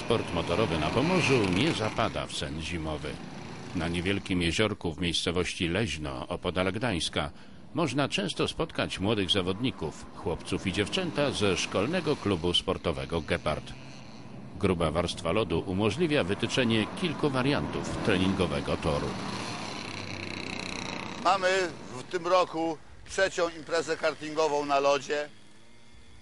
sport motorowy na Pomorzu nie zapada w sen zimowy. Na niewielkim jeziorku w miejscowości Leźno, opodal Gdańska, można często spotkać młodych zawodników, chłopców i dziewczęta ze szkolnego klubu sportowego Gepard. Gruba warstwa lodu umożliwia wytyczenie kilku wariantów treningowego toru. Mamy w tym roku trzecią imprezę kartingową na lodzie.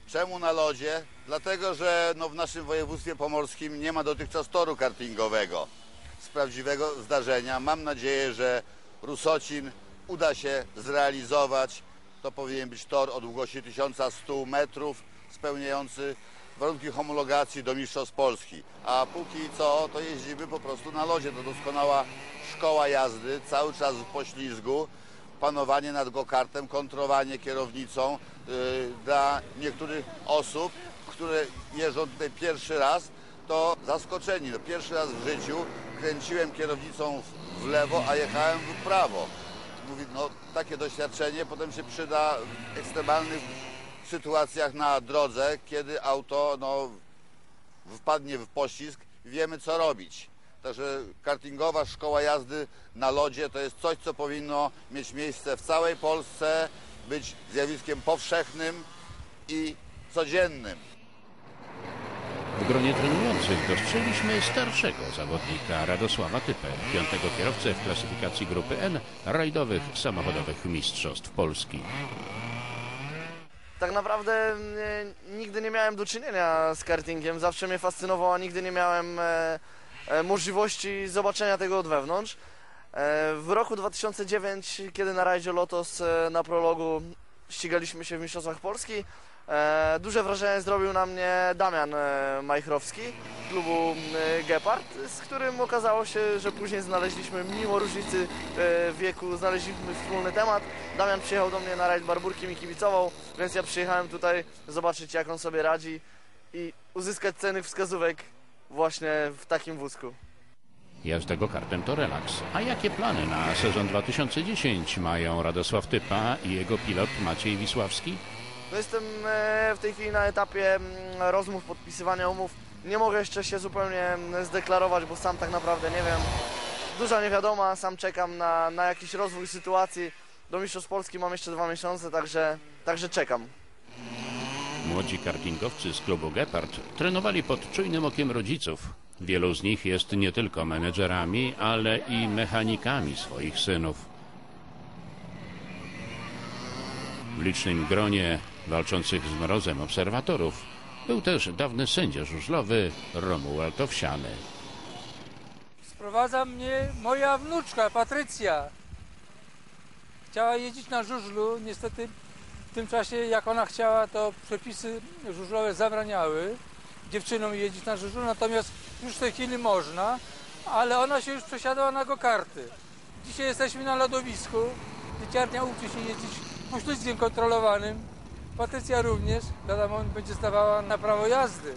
Czemu na lodzie? Dlatego, że no w naszym województwie pomorskim nie ma dotychczas toru kartingowego z prawdziwego zdarzenia. Mam nadzieję, że Rusocin uda się zrealizować. To powinien być tor o długości 1100 metrów, spełniający warunki homologacji do Mistrzostw Polski. A póki co, to jeździmy po prostu na lodzie. To doskonała szkoła jazdy, cały czas w poślizgu panowanie nad go-kartem, kontrowanie kierownicą yy, dla niektórych osób, które jeżdżą tutaj pierwszy raz, to zaskoczeni. No, pierwszy raz w życiu kręciłem kierownicą w- lewo, a jechałem w prawo. Mówi, no takie doświadczenie potem się przyda w ekstremalnych sytuacjach na drodze, kiedy auto no, wpadnie w poślizg i wiemy co robić. Także kartingowa szkoła jazdy na lodzie to jest coś, co powinno mieć miejsce w całej Polsce, być zjawiskiem powszechnym i codziennym. W gronie trenujących dostrzegliśmy starszego zawodnika Radosława Typę, piątego kierowcę w klasyfikacji grupy N rajdowych samochodowych mistrzostw Polski. Tak naprawdę nie, nigdy nie miałem do czynienia z kartingiem, zawsze mnie fascynował, a nigdy nie miałem e, e, możliwości zobaczenia tego od wewnątrz. E, w roku 2009, kiedy na rajdzie Lotos e, na prologu ścigaliśmy się w Mistrzostwach Polski, e, duże wrażenie zrobił na mnie Damian e, Majchrowski klubu e, Gepard, z którym okazało się, że później znaleźliśmy, mimo różnicy e, wieku, znaleźliśmy wspólny temat. Damian przyjechał do mnie na rajd Barburki, mi kibicował, więc ja przyjechałem tutaj zobaczyć, jak on sobie radzi i uzyskać cennych wskazówek właśnie w takim wózku. Jazda go-kartem to relaks. A jakie plany na sezon 2010 mają Radosław Typa i jego pilot Maciej Wisławski? No jestem e, w tej chwili na etapie mm, rozmów, podpisywania umów. Nie mogę jeszcze się zupełnie mm, zdeklarować, bo sam tak naprawdę nie wiem. Duża niewiadoma, sam czekam na, na jakiś rozwój sytuacji. Do Mistrzostw Polski mam jeszcze dwa miesiące, także, także czekam. Młodzi kartingowcy z klubu Gepard trenowali pod czujnym okiem rodziców. Wielu z nich jest nie tylko menedżerami, ale i mechanikami swoich synów. W licznym gronie walczących z mrozem obserwatorów był też dawny sędzia żużlowy Romuald Owsiany. Sprowadza mnie moja wnuczka Patrycja. Chciała jeździć na żużlu, niestety w tym czasie jak ona chciała, to przepisy żużlowe zabraniały dziewczynom jeździć na żużlu, natomiast już w tej chwili można, ale ona się już przesiadła na go-karty. Dzisiaj jesteśmy na lodowisku, dzieciarnia uczy się jeździć poślizgiem kontrolowanym. Patrycja również, wiadomo, będzie stawała na prawo jazdy.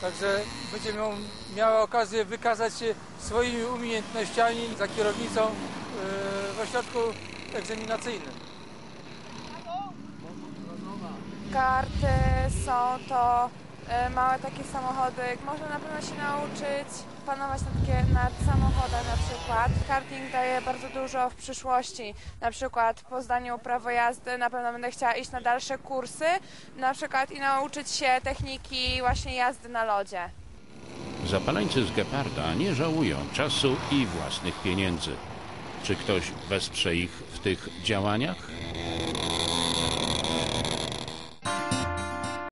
Także będzie miał, miała okazję wykazać się swoimi umiejętnościami za kierownicą yy, w ośrodku egzaminacyjnym. Karty są to e, małe takie samochody. Można na pewno się nauczyć panować nad, nad samochodem na przykład. Karting daje bardzo dużo w przyszłości. Na przykład po zdaniu prawo jazdy na pewno będę chciała iść na dalsze kursy, na przykład i nauczyć się techniki właśnie jazdy na lodzie. Zapaleńcy z Geparda nie żałują czasu i własnych pieniędzy. Czy ktoś wesprze ich w tych działaniach?